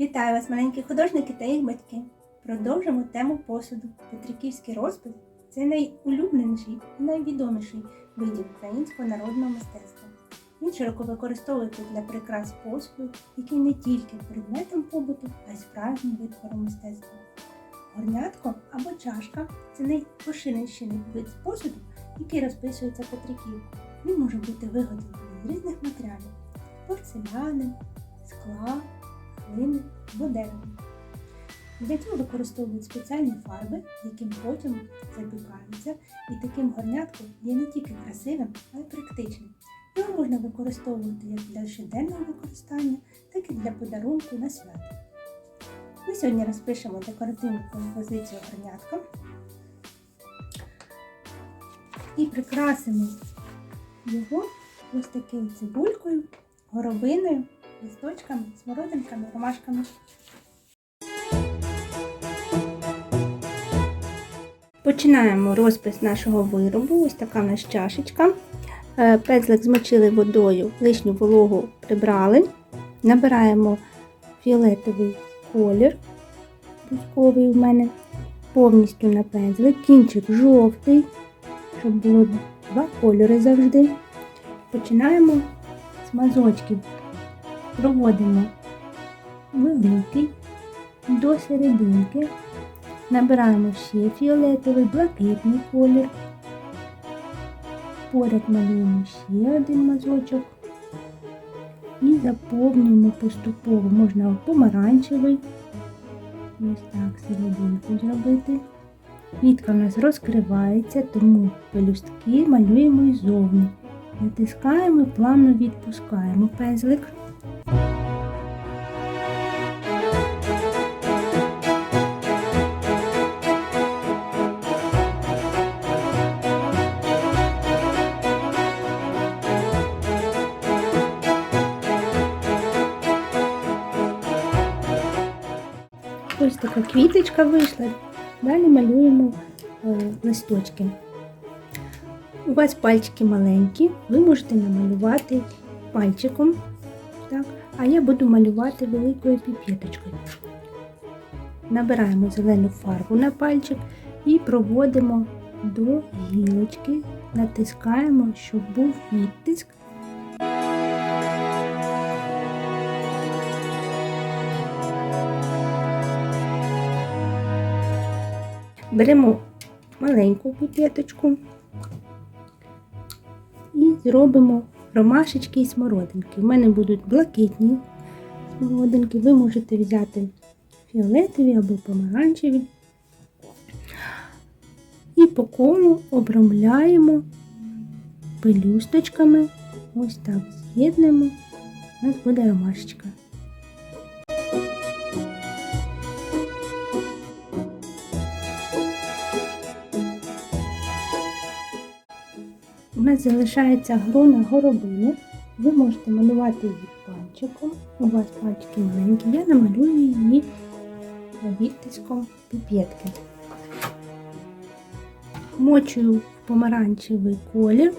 Вітаю вас, маленькі художники та їх батьки. Продовжимо тему посуду. Петриківський розпис це найулюбленіший і найвідоміший вид українського народного мистецтва. Він широко використовується для прикрас посуду, який не тільки предметом побуту, а й справжнім витвором мистецтва. Горнятко або чашка це найпоширеніший вид посуду, який розписується Петриківкою. Він може бути виготовлений з різних матеріалів порцеляни, скла, або дерева. Для цього використовують спеціальні фарби, яким потім запікаються, і таким горнятком є не тільки красивим, а й практичним. Його можна використовувати як для щоденного використання, так і для подарунку на свято. Ми сьогодні розпишемо декоративну композицію горнятка і прикрасимо його ось такою цибулькою, горобиною, листочками, смородинками, ромашками. Починаємо розпис нашого виробу. Ось така в нас чашечка. Е, Пензлик змочили водою, лишню вологу прибрали. Набираємо фіолетовий колір, бузковий у мене, повністю на пензлик, кінчик жовтий, щоб було два кольори завжди. Починаємо з мазочків. Проводимо великий до серединки. Набираємо ще фіолетовий, блакитний колір. Поряд малюємо ще один мазочок. І заповнюємо поступово. Можна помаранчевий. Ось так серединку зробити. Квітка у нас розкривається, тому пелюстки малюємо іззовні. Натискаємо і плавно відпускаємо пензлик. Ось така квіточка вийшла. Далі малюємо е, листочки. У вас пальчики маленькі, ви можете намалювати пальчиком, так? а я буду малювати великою піпеточкою. Набираємо зелену фарбу на пальчик і проводимо до гілочки, натискаємо, щоб був відтиск. Беремо маленьку піпеточку і зробимо ромашечки і смородинки. У мене будуть блакитні смородинки. Ви можете взяти фіолетові або помаранчеві. І по колу обрамляємо пелюсточками. Ось так з'єднуємо. У нас буде ромашечка. У нас залишається грона горобини. Ви можете малювати її пальчиком. У вас пальчики маленькі. Я намалюю її відтиском піпетки. Мочую помаранчевий колір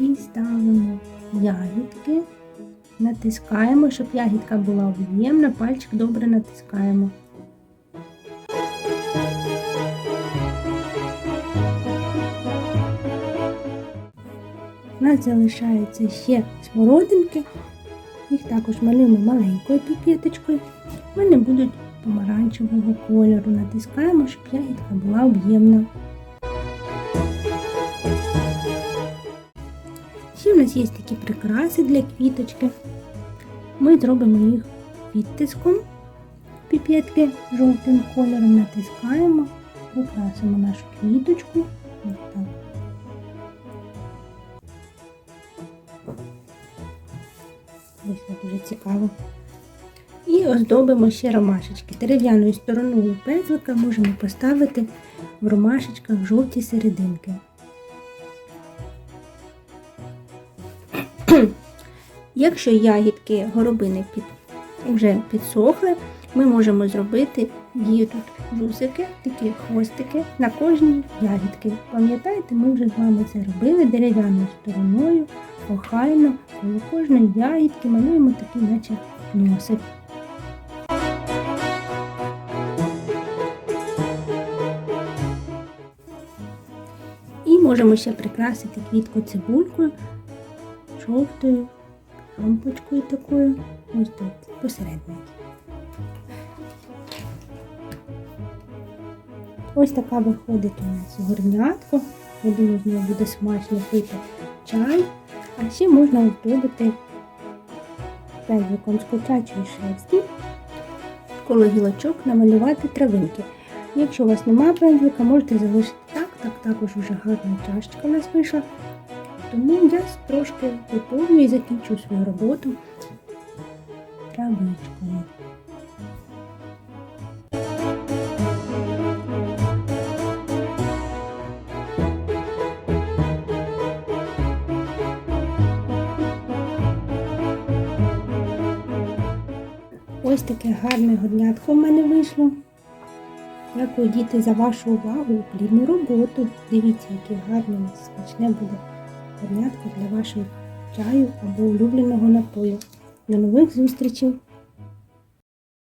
і ставимо ягідки. Натискаємо, щоб ягідка була об'ємна, пальчик добре натискаємо. У нас залишаються ще смородинки. Їх також малюємо маленькою піпеточкою. Вони будуть помаранчевого кольору. Натискаємо, щоб ягідка була об'ємна. Ще в нас є такі прикраси для квіточки. Ми зробимо їх відтиском піпетки жовтим кольором, натискаємо, прикрасимо нашу квіточку. Так. Вийшло дуже цікаво. І оздобимо ще ромашечки. Дерев'яною стороною пензлика можемо поставити в ромашечках жовті серединки. Якщо ягідки горобини під, вже підсохли, ми можемо зробити є тут жусики, такі хвостики на кожній ягідки. Пам'ятаєте, ми вже з вами це робили дерев'яною стороною, охайно, коли кожної ягідки малюємо такий наче носик. І можемо ще прикрасити квітку цибулькою, жовтою, ромпочкою такою, ось тут посередині. Ось така виходить у нас горнятко. Я думаю, з нього буде смачно пити чай. А ще можна оздобити пензликом з курчачої шерсті, коло гілочок намалювати травинки. Якщо у вас немає пензлика, можете залишити так, так також вже гарна чашечка у нас вийшла. Тому я трошки доповню і закінчу свою роботу травичкою. Ось таке гарне горнятко в мене вийшло. Дякую, діти, за вашу увагу і плідну роботу. Дивіться, яке гарне смачне буде горнятко для вашого чаю або улюбленого напою. До нових зустрічей!